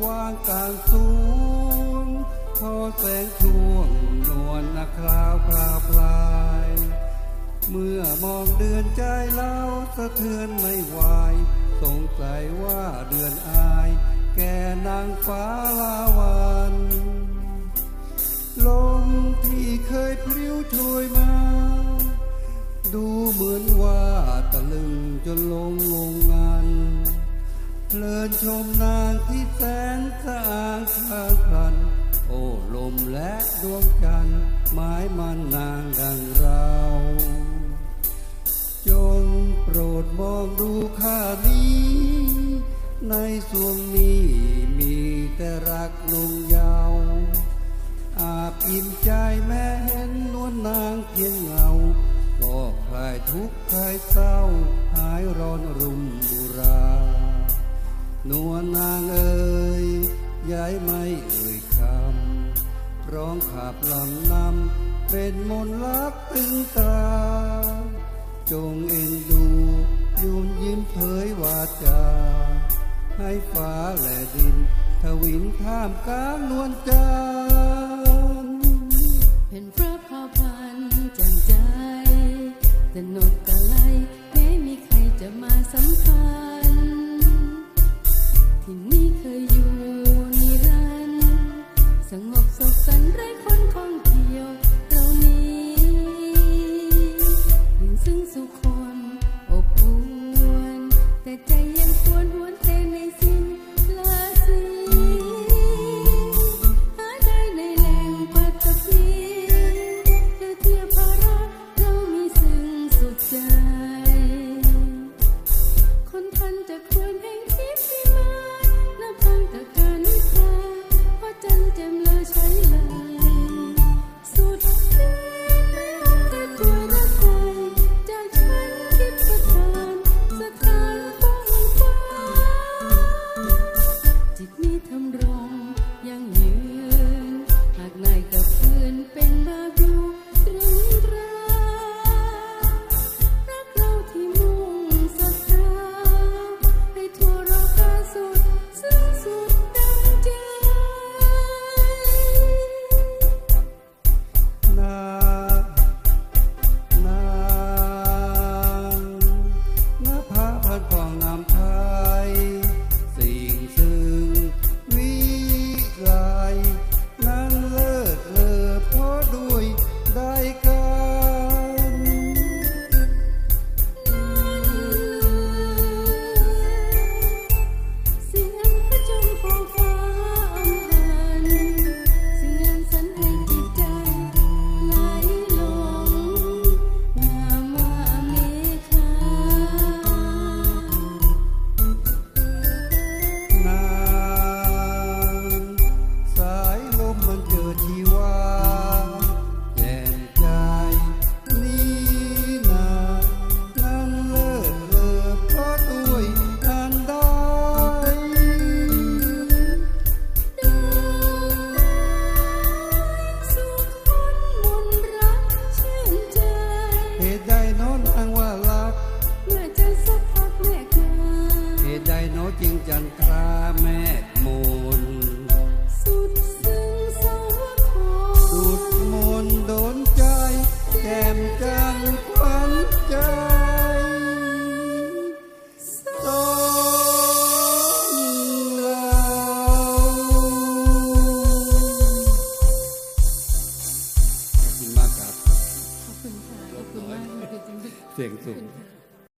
กว้างกลางสูงทอแสงช่วงนวลนาคราวพราวพลาย เมื่อมองเดือนใจเล่าสะเทือนไม่ไหวสงสัยว่าเดือนอาย แก่นางฟ้าลาวันลมที่เคยพริ้วโชยมา ดูเหมือนว่าตะลึงจนลงงง เพลินชมนางที่แสนสะอางข้างพัน โอ้ลมและดวงจันทร์หมายมันนางดังเรา จงโปรดมองดูข้านี้ ในสวงนี้มีแต่รักนุ่งยาว อาบอิ่มใจแม้เห็นนวลนางเพียงเงาก็คลายทุกข์คลายเศร้า หายร้อนรุ่มบุรา นวลนางเอ่ยย้ายไม่เอ่ยคำร้องขับลำนำเป็นมนลักตึงตรา จงเอ็นดูยุนยิ้มเผยวาจา ให้ฟ้าและดินทวินข้ามกลางนวลจา งงาม เหตุใดโน้นอ้างว่ารัก เมื่อเจอสักพักแม่กลาเหตุใดโน้จึงจันทรา ขอบคุ